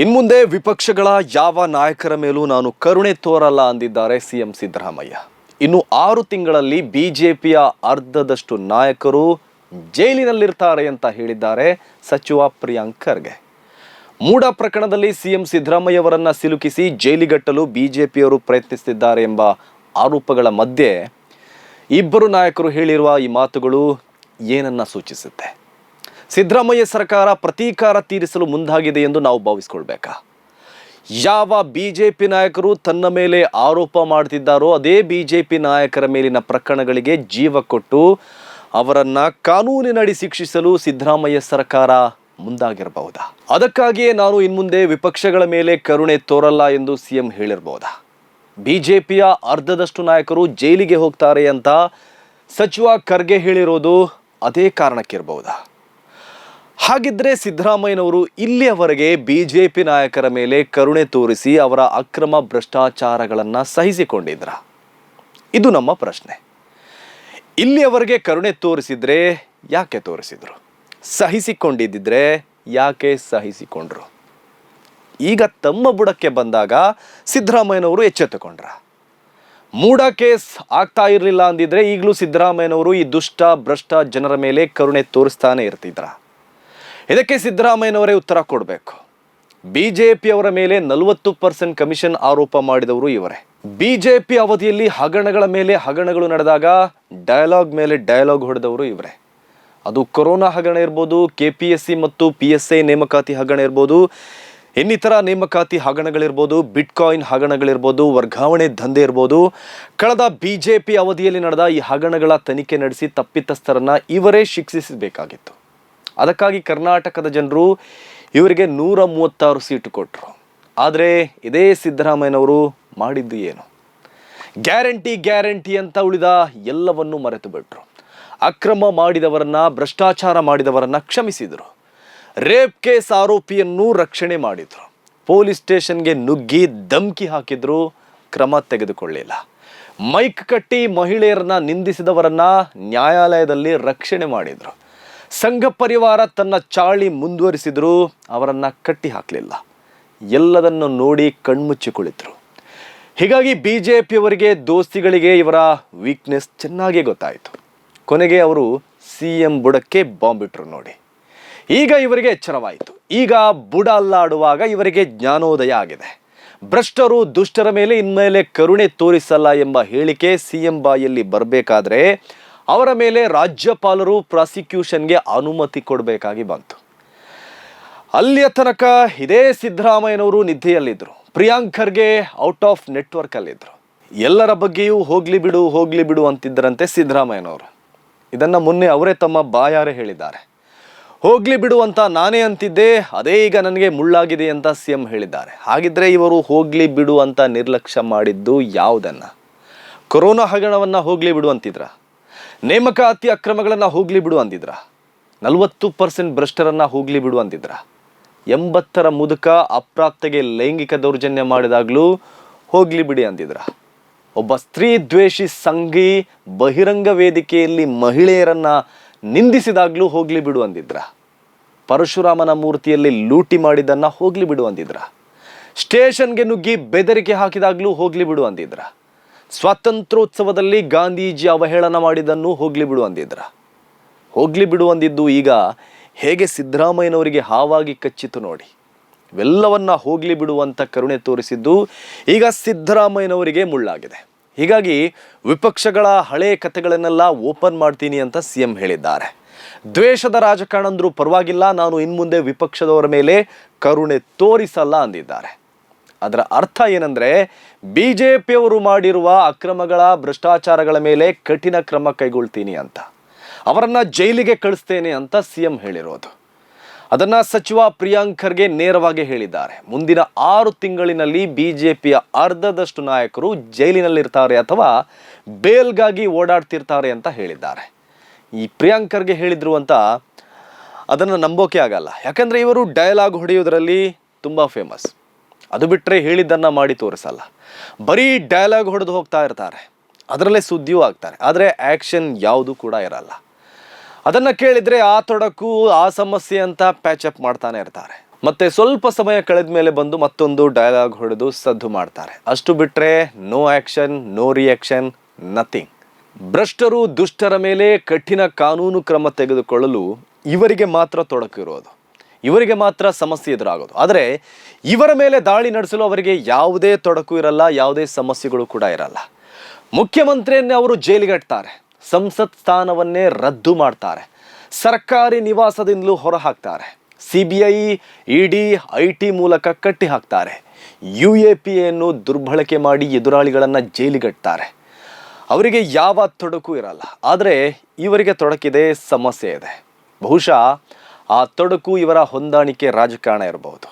ಇನ್ಮುಂದೆ ವಿಪಕ್ಷಗಳ ಯಾವ ನಾಯಕರ ಮೇಲೂ ನಾನು ಕರುಣೆ ತೋರಲ್ಲ ಅಂದಿದ್ದಾರೆ ಸಿಎಂ ಸಿದ್ದರಾಮಯ್ಯ. ಇನ್ನು ಆರು ತಿಂಗಳಲ್ಲಿ ಬಿಜೆಪಿಯ ಅರ್ಧದಷ್ಟು ನಾಯಕರು ಜೈಲಿನಲ್ಲಿರ್ತಾರೆ ಅಂತ ಹೇಳಿದ್ದಾರೆ ಸಚಿವ ಪ್ರಿಯಾಂಕ್ ಖರ್ಗೆ ಮೂಡ ಪ್ರಕರಣದಲ್ಲಿ ಸಿಎಂ ಸಿದ್ದರಾಮಯ್ಯ ಅವರನ್ನ ಸಿಲುಕಿಸಿ ಜೈಲಿಗಟ್ಟಲು ಬಿಜೆಪಿಯವರು ಪ್ರಯತ್ನಿಸುತ್ತಿದ್ದಾರೆ ಎಂಬ ಆರೋಪಗಳ ಮಧ್ಯೆ ಇಬ್ಬರು ನಾಯಕರು ಹೇಳಿರುವ ಈ ಮಾತುಗಳು ಏನನ್ನ ಸೂಚಿಸುತ್ತೆ? ಸಿದ್ದರಾಮಯ್ಯ ಸರ್ಕಾರ ಪ್ರತೀಕಾರ ತೀರಿಸಲು ಮುಂದಾಗಿದೆ ಎಂದು ನಾವು ಭಾವಿಸ್ಕೊಳ್ಬೇಕಾ? ಯಾವ ಬಿಜೆಪಿ ನಾಯಕರು ತನ್ನ ಮೇಲೆ ಆರೋಪ ಮಾಡ್ತಿದ್ದಾರೋ ಅದೇ ಬಿಜೆಪಿ ನಾಯಕರ ಮೇಲಿನ ಪ್ರಕರಣಗಳಿಗೆ ಜೀವ ಕೊಟ್ಟು ಅವರನ್ನು ಕಾನೂನಿನಡಿ ಶಿಕ್ಷಿಸಲು ಸಿದ್ದರಾಮಯ್ಯ ಸರ್ಕಾರ ಮುಂದಾಗಿರಬಹುದಾ? ಅದಕ್ಕಾಗಿಯೇ ನಾನು ಇನ್ಮುಂದೆ ವಿಪಕ್ಷಗಳ ಮೇಲೆ ಕರುಣೆ ತೋರಲ್ಲ ಎಂದು ಸಿಎಂ ಹೇಳಿರಬಹುದಾ ಬಿಜೆಪಿಯ ಅರ್ಧದಷ್ಟು ನಾಯಕರು ಜೈಲಿಗೆ ಹೋಗ್ತಾರೆ ಅಂತ ಸಚಿವ ಖರ್ಗೆ ಹೇಳಿರೋದು ಅದೇ ಕಾರಣಕ್ಕಿರಬಹುದಾ? ಹಾಗಿದ್ರೆ ಸಿದ್ದರಾಮಯ್ಯನವರು ಇಲ್ಲಿಯವರೆಗೆ ಬಿಜೆಪಿ ನಾಯಕರ ಮೇಲೆ ಕರುಣೆ ತೋರಿಸಿ ಅವರ ಅಕ್ರಮ ಭ್ರಷ್ಟಾಚಾರಗಳನ್ನ ಸಹಿಸಿಕೊಂಡಿದ್ರ? ಇದು ನಮ್ಮ ಪ್ರಶ್ನೆ. ಇಲ್ಲಿಯವರೆಗೆ ಕರುಣೆ ತೋರಿಸಿದ್ರೆ ಯಾಕೆ ತೋರಿಸಿದ್ರು? ಸಹಿಸಿಕೊಂಡಿದ್ದಿದ್ರೆ ಯಾಕೆ ಸಹಿಸಿಕೊಂಡ್ರು? ಈಗ ತಮ್ಮ ಬುಡಕ್ಕೆ ಬಂದಾಗ ಸಿದ್ದರಾಮಯ್ಯನವರು ಎಚ್ಚೆತ್ತುಕೊಂಡ್ರ. ಮೂಡ ಕೇಸ್ ಆಗ್ತಾ ಇರಲಿಲ್ಲ ಅಂದಿದ್ರೆ ಈಗಲೂ ಸಿದ್ದರಾಮಯ್ಯನವರು ಈ ದುಷ್ಟ ಭ್ರಷ್ಟ ಜನರ ಮೇಲೆ ಕರುಣೆ ತೋರಿಸ್ತಾನೆ ಇರ್ತಿದ್ರ. ಇದಕ್ಕೆ ಸಿದ್ದರಾಮಯ್ಯನವರೇ ಉತ್ತರ ಕೊಡಬೇಕು. ಬಿ ಜೆ ಪಿಯವರ ಮೇಲೆ ನಲವತ್ತು ಪರ್ಸೆಂಟ್ ಕಮಿಷನ್ ಆರೋಪ ಮಾಡಿದವರು ಇವರೇ. ಬಿ ಜೆ ಪಿ ಅವಧಿಯಲ್ಲಿ ಹಗರಣಗಳ ಮೇಲೆ ಹಗರಣಗಳು ನಡೆದಾಗ ಡಯಲಾಗ್ ಮೇಲೆ ಡಯಲಾಗ್ ಹೊಡೆದವರು ಇವರೇ. ಅದು ಕೊರೋನಾ ಹಗರಣ ಇರ್ಬೋದು ಕೆ ಪಿ ಎಸ್ ಸಿ ಮತ್ತು ಪಿ ಎಸ್ ಐ ನೇಮಕಾತಿ ಹಗರಣ ಇರ್ಬೋದು, ಇನ್ನಿತರ ನೇಮಕಾತಿ ಹಗರಣಗಳಿರ್ಬೋದು, ಬಿಟ್ಕಾಯಿನ್ ಹಗರಣಗಳಿರ್ಬೋದು, ವರ್ಗಾವಣೆ ದಂಧೆ ಇರ್ಬೋದು. ಕಳೆದ ಬಿಜೆಪಿ ಅವಧಿಯಲ್ಲಿ ನಡೆದ ಈ ಹಗರಣಗಳ ತನಿಖೆ ನಡೆಸಿ ತಪ್ಪಿತಸ್ಥರನ್ನು ಇವರೇ ಶಿಕ್ಷಿಸಬೇಕಾಗಿತ್ತು. ಅದಕ್ಕಾಗಿ ಕರ್ನಾಟಕದ ಜನರು ಇವರಿಗೆ ನೂರ ಮೂವತ್ತಾರು ಸೀಟು ಕೊಟ್ಟರು ಆದರೆ ಇದೇ ಸಿದ್ದರಾಮಯ್ಯನವರು ಮಾಡಿದ್ದು ಏನು? ಗ್ಯಾರಂಟಿ ಗ್ಯಾರಂಟಿ ಅಂತ ಉಳಿದ ಎಲ್ಲವನ್ನೂ ಮರೆತು ಬಿಟ್ರು ಅಕ್ರಮ ಮಾಡಿದವರನ್ನ, ಭ್ರಷ್ಟಾಚಾರ ಮಾಡಿದವರನ್ನ ಕ್ಷಮಿಸಿದರು. ರೇಪ್ ಕೇಸ್ ಆರೋಪಿಯನ್ನು ರಕ್ಷಣೆ ಮಾಡಿದ್ರು. ಪೊಲೀಸ್ ಸ್ಟೇಷನ್ಗೆ ನುಗ್ಗಿ ಧಮ್ಕಿ ಹಾಕಿದ್ರು, ಕ್ರಮ ತೆಗೆದುಕೊಳ್ಳಿಲ್ಲ. ಮೈಕ್ ಕಟ್ಟಿ ಮಹಿಳೆಯರನ್ನ ನಿಂದಿಸಿದವರನ್ನ ನ್ಯಾಯಾಲಯದಲ್ಲಿ ರಕ್ಷಣೆ ಮಾಡಿದ್ರು. ಸಂಘ ಪರಿವಾರ ತನ್ನ ಚಾಳಿ ಮುಂದುವರಿಸಿದರೂ ಅವರನ್ನು ಕಟ್ಟಿ ಹಾಕಲಿಲ್ಲ ಎಲ್ಲದನ್ನು ನೋಡಿ ಕಣ್ಮುಚ್ಚಿ ಕುಳಿತರು ಹೀಗಾಗಿ ಬಿ ಜೆ ಪಿಯವರಿಗೆ ದೋಸ್ತಿಗಳಿಗೆ ಇವರ ವೀಕ್ನೆಸ್ ಚೆನ್ನಾಗಿ ಗೊತ್ತಾಯಿತು. ಕೊನೆಗೆ ಅವರು ಸಿ ಎಂ ಬುಡಕ್ಕೆ ಬಾಂಬ್ ಇಟ್ಟರು ನೋಡಿ. ಈಗ ಇವರಿಗೆ ಎಚ್ಚರವಾಯಿತು. ಈಗ ಬುಡ ಅಲ್ಲಾಡುವಾಗ ಇವರಿಗೆ ಜ್ಞಾನೋದಯ ಆಗಿದೆ. ಭ್ರಷ್ಟರು ದುಷ್ಟರ ಮೇಲೆ ಇನ್ಮೇಲೆ ಕರುಣೆ ತೋರಿಸಲ್ಲ ಎಂಬ ಹೇಳಿಕೆ ಸಿ ಎಂ ಬಾಯಲ್ಲಿ ಬರಬೇಕಾದ್ರೆ ಅವರ ಮೇಲೆ ರಾಜ್ಯಪಾಲರು ಪ್ರಾಸಿಕ್ಯೂಷನ್ಗೆ ಅನುಮತಿ ಕೊಡಬೇಕಾಗಿ ಬಂತು. ಅಲ್ಲಿಯ ತನಕ ಇದೇ ಸಿದ್ದರಾಮಯ್ಯನವರು ನಿದ್ದೆಯಲ್ಲಿದ್ದರು. ಪ್ರಿಯಾಂಕರ್ಗೆ ಔಟ್ ಆಫ್ ನೆಟ್ವರ್ಕ್ ಅಲ್ಲಿದ್ದರು ಎಲ್ಲರ ಬಗ್ಗೆಯೂ ಹೋಗ್ಲಿ ಬಿಡು ಹೋಗ್ಲಿ ಬಿಡು ಅಂತಿದ್ದರಂತೆ ಸಿದ್ದರಾಮಯ್ಯನವರು. ಇದನ್ನ ಮೊನ್ನೆ ಅವರೇ ತಮ್ಮ ಬಾಯಾರೆ ಹೇಳಿದ್ದಾರೆ. ಹೋಗ್ಲಿ ಬಿಡು ಅಂತ ನಾನೇ ಅಂತಿದ್ದೆ, ಅದೇ ಈಗ ನನಗೆ ಮುಳ್ಳಾಗಿದೆ ಅಂತ ಸಿ ಎಂ ಹೇಳಿದ್ದಾರೆ. ಹಾಗಿದ್ರೆ ಇವರು ಹೋಗ್ಲಿ ಬಿಡು ಅಂತ ನಿರ್ಲಕ್ಷ್ಯ ಮಾಡಿದ್ದು ಯಾವುದನ್ನ? ಕೊರೋನಾ ಹಗರಣವನ್ನ ಹೋಗ್ಲಿ ಬಿಡು ಅಂತಿದ್ರ? ನೇಮಕಾತಿ ಅಕ್ರಮಗಳನ್ನು ಹೋಗ್ಲಿ ಬಿಡು ಅಂದಿದ್ರ? ನಲವತ್ತು ಪರ್ಸೆಂಟ್ ಭ್ರಷ್ಟರನ್ನು ಹೋಗ್ಲಿ ಬಿಡು ಅಂದಿದ್ರ? ಎಂಬತ್ತರ ಮುದುಕ ಅಪ್ರಾಪ್ತೆಗೆ ಲೈಂಗಿಕ ದೌರ್ಜನ್ಯ ಮಾಡಿದಾಗ್ಲೂ ಹೋಗ್ಲಿ ಬಿಡಿ ಅಂದಿದ್ರ? ಒಬ್ಬ ಸ್ತ್ರೀ ದ್ವೇಷಿ ಸಂಘಿ ಬಹಿರಂಗ ವೇದಿಕೆಯಲ್ಲಿ ಮಹಿಳೆಯರನ್ನು ನಿಂದಿಸಿದಾಗ್ಲೂ ಹೋಗ್ಲಿ ಬಿಡು ಅಂದಿದ್ರ? ಪರಶುರಾಮನ ಮೂರ್ತಿಯಲ್ಲಿ ಲೂಟಿ ಮಾಡಿದ್ದನ್ನು ಹೋಗ್ಲಿ ಬಿಡು ಅಂದಿದ್ರ? ಸ್ಟೇಷನ್ಗೆ ನುಗ್ಗಿ ಬೆದರಿಕೆ ಹಾಕಿದಾಗಲೂ ಹೋಗ್ಲಿ ಬಿಡು ಅಂದಿದ್ರ? ಸ್ವಾತಂತ್ರ್ಯೋತ್ಸವದಲ್ಲಿ ಗಾಂಧೀಜಿ ಅವಹೇಳನ ಮಾಡಿದ್ದನ್ನು ಹೋಗ್ಲಿ ಬಿಡು ಅಂದಿದ್ರ. ಹೋಗ್ಲಿ ಬಿಡು ಅಂದಿದ್ದು ಈಗ ಹೇಗೆ ಸಿದ್ದರಾಮಯ್ಯನವರಿಗೆ ಹಾವಾಗಿ ಕಚ್ಚಿತು ನೋಡಿ. ಇವೆಲ್ಲವನ್ನ ಹೋಗ್ಲಿ ಬಿಡು ಅಂತ ಕರುಣೆ ತೋರಿಸಿದ್ದು ಈಗ ಸಿದ್ದರಾಮಯ್ಯನವರಿಗೆ ಮುಳ್ಳಾಗಿದೆ. ಹೀಗಾಗಿ ವಿಪಕ್ಷಗಳ ಹಳೆ ಕಥೆಗಳನ್ನೆಲ್ಲ ಓಪನ್ ಮಾಡ್ತೀನಿ ಅಂತ ಸಿ ಎಂ ಹೇಳಿದ್ದಾರೆ. ದ್ವೇಷದ ರಾಜಕಾರಣ ಅಂದ್ರೂ ಪರವಾಗಿಲ್ಲ, ನಾನು ಇನ್ಮುಂದೆ ವಿಪಕ್ಷದವರ ಮೇಲೆ ಕರುಣೆ ತೋರಿಸಲ್ಲ ಅಂದಿದ್ದಾರೆ. ಅದರ ಅರ್ಥ ಏನಂದ್ರೆ ಪಿಯವರು ಮಾಡಿರುವ ಅಕ್ರಮಗಳ ಭ್ರಷ್ಟಾಚಾರಗಳ ಮೇಲೆ ಕಠಿಣ ಕ್ರಮ ಕೈಗೊಳ್ತೀನಿ ಅಂತ. ಅವರನ್ನ ಜೈಲಿಗೆ ಕಳಿಸ್ತೇನೆ ಅಂತ ಸಿಎಂ ಹೇಳಿರೋದು. ಅದನ್ನ ಸಚಿವ ಪ್ರಿಯಾಂಕರ್ಗೆ ನೇರವಾಗಿ ಹೇಳಿದ್ದಾರೆ. ಮುಂದಿನ ಆರು ತಿಂಗಳಿನಲ್ಲಿ ಬಿಜೆಪಿಯ ಅರ್ಧದಷ್ಟು ನಾಯಕರು ಜೈಲಿನಲ್ಲಿರ್ತಾರೆ ಅಥವಾ ಬೇಲ್ಗಾಗಿ ಓಡಾಡ್ತಿರ್ತಾರೆ ಅಂತ ಹೇಳಿದ್ದಾರೆ. ಈ ಪ್ರಿಯಾಂಕರ್ಗೆ ಹೇಳಿದ್ರು ಅಂತ ಅದನ್ನು ನಂಬೋಕೆ ಆಗಲ್ಲ. ಯಾಕಂದರೆ ಇವರು ಡಯಲಾಗ್ ಹೊಡೆಯೋದರಲ್ಲಿ ತುಂಬ ಫೇಮಸ್ ಅದು ಬಿಟ್ಟರೆ ಹೇಳಿದ್ದನ್ನು ಮಾಡಿ ತೋರಿಸಲ್ಲ. ಬರೀ ಡಯಲಾಗ್ ಹೊಡೆದು ಹೋಗ್ತಾ ಇರ್ತಾರೆ. ಅದರಲ್ಲೇ ಸುದ್ದಿಯೂ ಆಗ್ತಾರೆ. ಆದರೆ ಆ್ಯಕ್ಷನ್ ಯಾವುದು ಕೂಡ ಇರಲ್ಲ. ಅದನ್ನು ಕೇಳಿದರೆ ಆ ತೊಡಕು, ಆ ಸಮಸ್ಯೆ ಅಂತ ಪ್ಯಾಚಪ್ ಮಾಡ್ತಾನೆ ಇರ್ತಾರೆ. ಮತ್ತೆ ಸ್ವಲ್ಪ ಸಮಯ ಕಳೆದ ಮೇಲೆ ಬಂದು ಮತ್ತೊಂದು ಡೈಲಾಗ್ ಹೊಡೆದು ಸದ್ದು ಮಾಡ್ತಾರೆ. ಅಷ್ಟು ಬಿಟ್ಟರೆ no action no reaction nothing ಭ್ರಷ್ಟರು ದುಷ್ಟರ ಮೇಲೆ ಕಠಿಣ ಕಾನೂನು ಕ್ರಮ ತೆಗೆದುಕೊಳ್ಳಲು ಇವರಿಗೆ ಮಾತ್ರ ತೊಡಕಿರೋದು. ಇವರಿಗೆ ಮಾತ್ರ ಸಮಸ್ಯೆ ಎದುರಾಗೋದು. ಆದರೆ ಇವರ ಮೇಲೆ ದಾಳಿ ನಡೆಸಲು ಅವರಿಗೆ ಯಾವುದೇ ತೊಡಕು ಇರಲ್ಲ, ಯಾವುದೇ ಸಮಸ್ಯೆಗಳು ಕೂಡ ಇರಲ್ಲ. ಮುಖ್ಯಮಂತ್ರಿಯನ್ನೇ ಅವರು ಜೈಲಿಗಟ್ತಾರೆ ಸಂಸತ್ ಸ್ಥಾನವನ್ನೇ ರದ್ದು ಮಾಡ್ತಾರೆ. ಸರ್ಕಾರಿ ನಿವಾಸದಿಂದಲೂ ಹೊರ ಹಾಕ್ತಾರೆ C B I ED I T ಮೂಲಕ ಕಟ್ಟಿ ಹಾಕ್ತಾರೆ. ಯು ಎ ಪಿ ಎನ್ನು ದುರ್ಬಳಕೆ ಮಾಡಿ ಎದುರಾಳಿಗಳನ್ನು ಜೈಲಿಗಟ್ತಾರೆ ಅವರಿಗೆ ಯಾವ ತೊಡಕು ಇರಲ್ಲ. ಆದರೆ ಇವರಿಗೆ ತೊಡಕಿದೆ, ಸಮಸ್ಯೆ ಇದೆ. ಬಹುಶಃ ಆ ತೊಡಕು ಇವರ ಹೊಂದಾಣಿಕೆ ರಾಜಕಾರಣ ಇರಬಹುದು.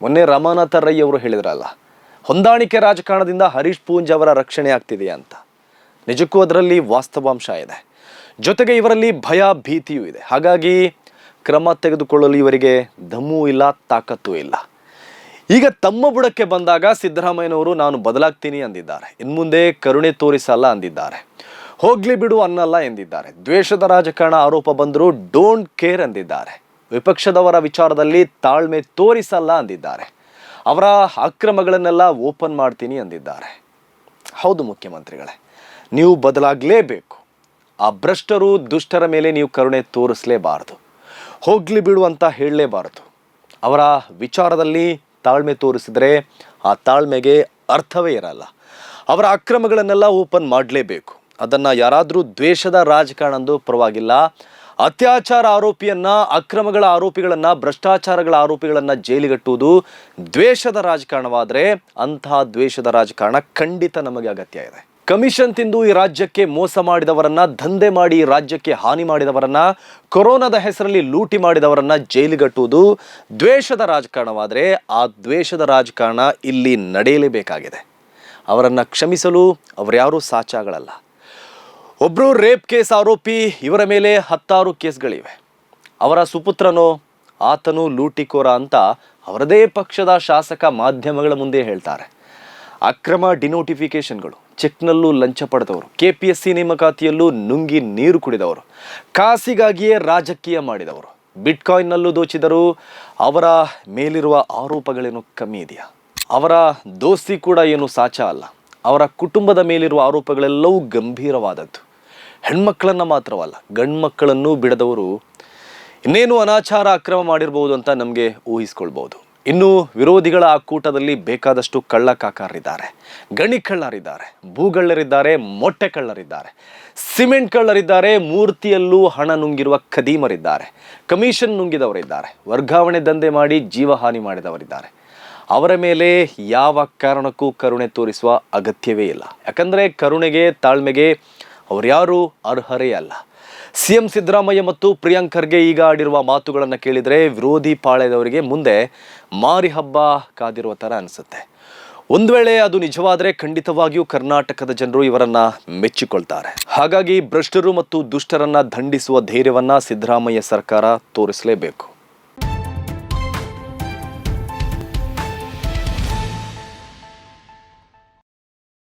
ಮೊನ್ನೆ ರಮಾನಾಥ ರೈ ಅವರು ಹೇಳಿದ್ರಲ್ಲ, ಹೊಂದಾಣಿಕೆ ರಾಜಕಾರಣದಿಂದ ಹರೀಶ್ ಪೂಂಜ್ ಅವರ ರಕ್ಷಣೆ ಆಗ್ತಿದೆ ಅಂತ. ನಿಜಕ್ಕೂ ಅದರಲ್ಲಿ ವಾಸ್ತವಾಂಶ ಇದೆ. ಜೊತೆಗೆ ಇವರಲ್ಲಿ ಭಯ, ಭೀತಿಯೂ ಇದೆ. ಹಾಗಾಗಿ ಕ್ರಮ ತೆಗೆದುಕೊಳ್ಳಲು ಇವರಿಗೆ ದಮ್ಮೂ ಇಲ್ಲ, ತಾಕತ್ತೂ ಇಲ್ಲ. ಈಗ ತಮ್ಮ ಬುಡಕ್ಕೆ ಬಂದಾಗ ಸಿದ್ದರಾಮಯ್ಯನವರು, ನಾನು ಬದಲಾಗ್ತೀನಿ ಅಂದಿದ್ದಾರೆ. ಇನ್ಮುಂದೆ ಕರುಣೆ ತೋರಿಸಲ್ಲ ಅಂದಿದ್ದಾರೆ. ಹೋಗ್ಲಿ ಬಿಡು ಅನ್ನಲ್ಲ ಎಂದಿದ್ದಾರೆ. ದ್ವೇಷದ ರಾಜಕಾರಣ ಆರೋಪ ಬಂದರೂ, ಡೋಂಟ್ ಕೇರ್ ಅಂದಿದ್ದಾರೆ. ವಿಪಕ್ಷದವರ ವಿಚಾರದಲ್ಲಿ ತಾಳ್ಮೆ ತೋರಿಸಲ್ಲ ಅಂದಿದ್ದಾರೆ. ಅವರ ಅಕ್ರಮಗಳನ್ನೆಲ್ಲ ಓಪನ್ ಮಾಡ್ತೀನಿ ಅಂದಿದ್ದಾರೆ. ಹೌದು ಮುಖ್ಯಮಂತ್ರಿಗಳೇ, ನೀವು ಬದಲಾಗಲೇಬೇಕು. ಆ ಭ್ರಷ್ಟರು ದುಷ್ಟರ ಮೇಲೆ ನೀವು ಕರುಣೆ ತೋರಿಸಲೇಬಾರದು. ಹೋಗ್ಲಿ ಬಿಡು ಅಂತ ಹೇಳಲೇಬಾರದು. ಅವರ ವಿಚಾರದಲ್ಲಿ ತಾಳ್ಮೆ ತೋರಿಸಿದರೆ ಆ ತಾಳ್ಮೆಗೆ ಅರ್ಥವೇ ಇರಲ್ಲ. ಅವರ ಅಕ್ರಮಗಳನ್ನೆಲ್ಲ ಓಪನ್ ಮಾಡಲೇಬೇಕು. ಅದನ್ನು ಯಾರಾದರೂ ದ್ವೇಷದ ರಾಜಕಾರಣ ಪರವಾಗಿಲ್ಲ. ಅತ್ಯಾಚಾರ ಆರೋಪಿಯನ್ನ, ಅಕ್ರಮಗಳ ಆರೋಪಿಗಳನ್ನ, ಭ್ರಷ್ಟಾಚಾರಗಳ ಆರೋಪಿಗಳನ್ನ ಜೈಲಿಗಟ್ಟುವುದು ದ್ವೇಷದ ರಾಜಕಾರಣವಾದರೆ ಅಂತಹ ದ್ವೇಷದ ರಾಜಕಾರಣ ಖಂಡಿತ ನಮಗೆ ಅಗತ್ಯ ಇದೆ. ಕಮಿಷನ್ ತಿಂದು ಈ ರಾಜ್ಯಕ್ಕೆ ಮೋಸ ಮಾಡಿದವರನ್ನ, ದಂಧೆ ಮಾಡಿ ರಾಜ್ಯಕ್ಕೆ ಹಾನಿ ಮಾಡಿದವರನ್ನ, ಕೊರೋನಾದ ಹೆಸರಲ್ಲಿ ಲೂಟಿ ಮಾಡಿದವರನ್ನ ಜೈಲಿಗಟ್ಟುವುದು ದ್ವೇಷದ ರಾಜಕಾರಣವಾದರೆ ಆ ದ್ವೇಷದ ರಾಜಕಾರಣ ಇಲ್ಲಿ ನಡೆಯಲೇಬೇಕಾಗಿದೆ. ಅವರನ್ನು ಕ್ಷಮಿಸಲು ಅವರ್ಯಾರೂ ಸಾಚಾಗಳಲ್ಲ. ಒಬ್ಬರು ರೇಪ್ ಕೇಸ್ ಆರೋಪಿ ಇವರ ಮೇಲೆ ಹತ್ತಾರು ಕೇಸ್ಗಳಿವೆ. ಅವರ ಸುಪುತ್ರನೋ ಆತನು ಲೂಟಿಕೋರ ಅಂತ ಅವರದೇ ಪಕ್ಷದ ಶಾಸಕ ಮಾಧ್ಯಮಗಳ ಮುಂದೆ ಹೇಳ್ತಾರೆ. ಅಕ್ರಮ ಡಿನೋಟಿಫಿಕೇಶನ್ಗಳು ಚೆಕ್ನಲ್ಲೂ ಲಂಚ ಪಡೆದವರು ಕೆ ಪಿ ಎಸ್ ಸಿ ನೇಮಕಾತಿಯಲ್ಲೂ ನುಂಗಿ ನೀರು ಕುಡಿದವರು, ಕಾಸಿಗಾಗಿಯೇ ರಾಜಕೀಯ ಮಾಡಿದವರು, ಬಿಟ್ಕಾಯಿನ್ನಲ್ಲೂ ದೋಚಿದರು ಅವರ ಮೇಲಿರುವ ಆರೋಪಗಳೇನು ಕಮ್ಮಿ ಇದೆಯಾ? ಅವರ ದೋಸ್ತಿ ಕೂಡ ಏನು ಸಾಚ ಅಲ್ಲ. ಅವರ ಕುಟುಂಬದ ಮೇಲಿರುವ ಆರೋಪಗಳೆಲ್ಲವೂ ಗಂಭೀರವಾದದ್ದು. ಹೆಣ್ಮಕ್ಕಳನ್ನು ಮಾತ್ರವಲ್ಲ ಗಂಡ್ಮಕ್ಕಳನ್ನೂ ಬಿಡದವರು ಇನ್ನೇನು ಅನಾಚಾರ ಅಕ್ರಮ ಮಾಡಿರ್ಬೋದು ಅಂತ ನಮಗೆ ಊಹಿಸ್ಕೊಳ್ಬೋದು. ಇನ್ನು ವಿರೋಧಿಗಳ ಆ ಕೂಟದಲ್ಲಿ ಬೇಕಾದಷ್ಟು ಕಳ್ಳ ಕಾಕಾರರಿದ್ದಾರೆ ಗಣಿ ಕಳ್ಳರಿದ್ದಾರೆ ಭೂಗಳ್ಳರಿದ್ದಾರೆ ಮೊಟ್ಟೆ ಕಳ್ಳರಿದ್ದಾರೆ ಸಿಮೆಂಟ್ ಕಳ್ಳರಿದ್ದಾರೆ, ಮೂರ್ತಿಯಲ್ಲೂ ಹಣ ನುಂಗಿರುವ ಖದೀಮರಿದ್ದಾರೆ, ಕಮಿಷನ್ ನುಂಗಿದವರಿದ್ದಾರೆ, ವರ್ಗಾವಣೆ ದಂಧೆ ಮಾಡಿ ಜೀವಹಾನಿ ಮಾಡಿದವರಿದ್ದಾರೆ. ಅವರ ಮೇಲೆ ಯಾವ ಕಾರಣಕ್ಕೂ ಕರುಣೆ ತೋರಿಸುವ ಅಗತ್ಯವೇ ಇಲ್ಲ. ಯಾಕಂದರೆ ಕರುಣೆಗೆ ತಾಳ್ಮೆಗೆ ಅವರ್ಯಾರೂ ಅರ್ಹರೇ ಅಲ್ಲ. ಸಿಎಂ ಸಿದ್ದರಾಮಯ್ಯ ಮತ್ತು ಪ್ರಿಯಾಂಕ್ ಖರ್ಗೆ ಈಗ ಆಡಿರುವ ಮಾತುಗಳನ್ನು ಕೇಳಿದರೆ ವಿರೋಧಿ ಪಾಳ್ಯದವರಿಗೆ ಮುಂದೆ ಮಾರಿ ಹಬ್ಬ ಕಾದಿರುವ ಥರ ಅನಿಸುತ್ತೆ. ಒಂದು ವೇಳೆ ಅದು ನಿಜವಾದರೆ ಖಂಡಿತವಾಗಿಯೂ ಕರ್ನಾಟಕದ ಜನರು ಇವರನ್ನ ಮೆಚ್ಚಿಕೊಳ್ತಾರೆ. ಹಾಗಾಗಿ ಭ್ರಷ್ಟರು ಮತ್ತು ದುಷ್ಟರನ್ನ ದಂಡಿಸುವ ಧೈರ್ಯವನ್ನ ಸಿದ್ದರಾಮಯ್ಯ ಸರ್ಕಾರ ತೋರಿಸಲೇಬೇಕು.